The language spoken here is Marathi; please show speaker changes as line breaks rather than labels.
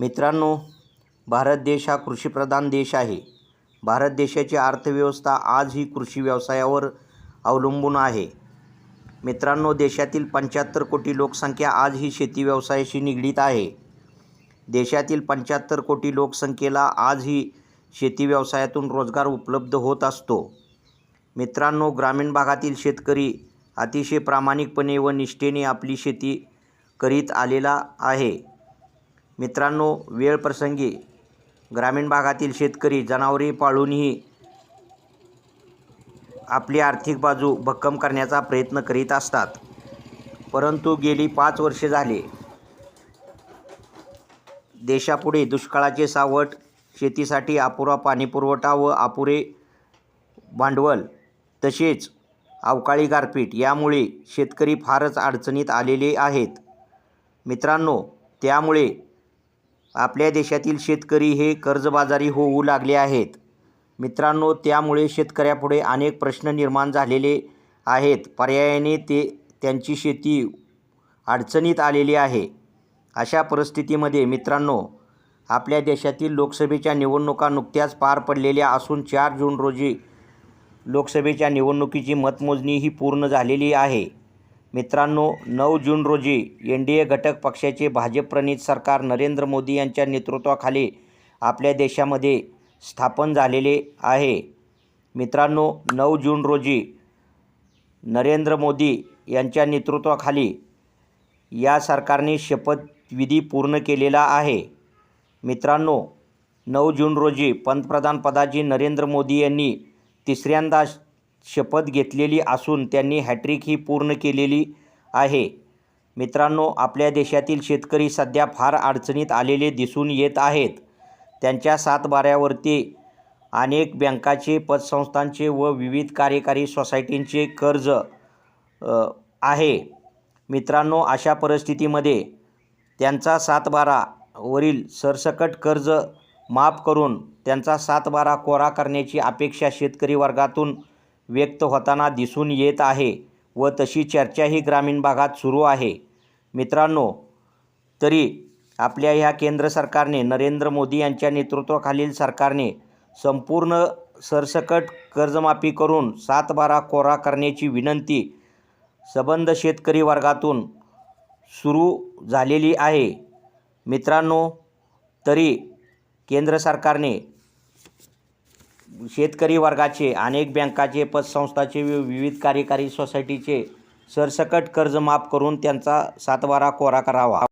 मित्रांनो भारत देश हा कृषीप्रधान देश आहे. भारत देशाची अर्थव्यवस्था आज ही कृषी व्यवसायावर अवलंबून आहे. मित्रांनो देशातील पंच्याहत्तर कोटी लोकसंख्या आज ही शेती व्यवसायाशी निगडीत आहे. देशातील पंच्याहत्तर कोटी लोकसंख्येला आज ही शेती व्यवसायातून रोजगार उपलब्ध होत असतो. मित्रांनो ग्रामीण भागातील शेतकरी अतिशय प्रामाणिकपणे व निष्ठेने आपली शेती करीत आलेला आहे. मित्रांनो वेळ प्रसंगी ग्रामीण भागातील शेतकरी जनावरे पाळूनही आपली आर्थिक बाजू भक्कम करण्याचा प्रयत्न करीत असतात. परंतु गेली पाच वर्षे झाले देशापुढे दुष्काळाचे सावट शेतीसाठी अपुरा पाणीपुरवठा व अपुरे भांडवल तसेच अवकाळी गारपीट यामुळे शेतकरी फारच अडचणीत आलेले आहेत. मित्रांनो त्यामुळे आपल्या देशातील शेतकरी हे कर्जबाजारी होऊ लागले आहेत. मित्रांनो त्यामुळे शेतकऱ्यापुढे अनेक प्रश्न निर्माण झालेले आहेत. पर्यायाने ते त्यांची शेती अडचणीत आलेली आहे. अशा परिस्थितीमध्ये मित्रांनो आपल्या देशातील लोकसभेच्या निवडणुका नुकत्याच पार पडलेल्या असून चार जून रोजी लोकसभेच्या निवडणुकीची मतमोजणी ही पूर्ण झालेली आहे. मित्रांनो नऊ जून रोजी एन डी ए घटक पक्षाचे भाजपप्रणित सरकार नरेंद्र मोदी यांच्या नेतृत्वाखाली आपल्या देशामध्ये स्थापन झालेले आहे. मित्रांनो नऊ जून रोजी नरेंद्र मोदी यांच्या नेतृत्वाखाली या सरकारने शपथविधी पूर्ण केलेला आहे. मित्रांनो नऊ जून रोजी पंतप्रधानपदाची नरेंद्र मोदी यांनी तिसऱ्यांदा शपथ घेतलेली असून त्यांनी हॅट्रिक ही पूर्ण केलेली आहे. मित्रांनो आपल्या देशातील शेतकरी सध्या फार अडचणीत आलेले दिसून येत आहेत. त्यांच्या सातबाऱ्यावरती अनेक बँकाचे पतसंस्थांचे व विविध कार्यकारी सोसायटींचे कर्ज आहे. मित्रांनो अशा परिस्थितीमध्ये त्यांचा सातबारावरील सरसकट कर्ज माफ करून त्यांचा सातबारा कोरा करण्याची अपेक्षा शेतकरी वर्गातून व्यक्त होताना दिसून येत आहे व तशी चर्चाही ग्रामीण भागात सुरू आहे. मित्रांनो तरी आपल्या ह्या केंद्र सरकारने नरेंद्र मोदी यांच्या नेतृत्वाखालील सरकारने संपूर्ण सरसकट कर्जमाफी करून सातबारा कोरा करण्याची विनंती सबंध शेतकरी वर्गातून सुरू झालेली आहे. मित्रांनो तरी केंद्र सरकारने शेतकरी वर्गाचे अनेक बँकाचे पतसंस्थाचे विविध कार्यकारी सोसायटीचे सरसकट कर्ज माफ करून त्यांचा सातबारा कोरा करावा.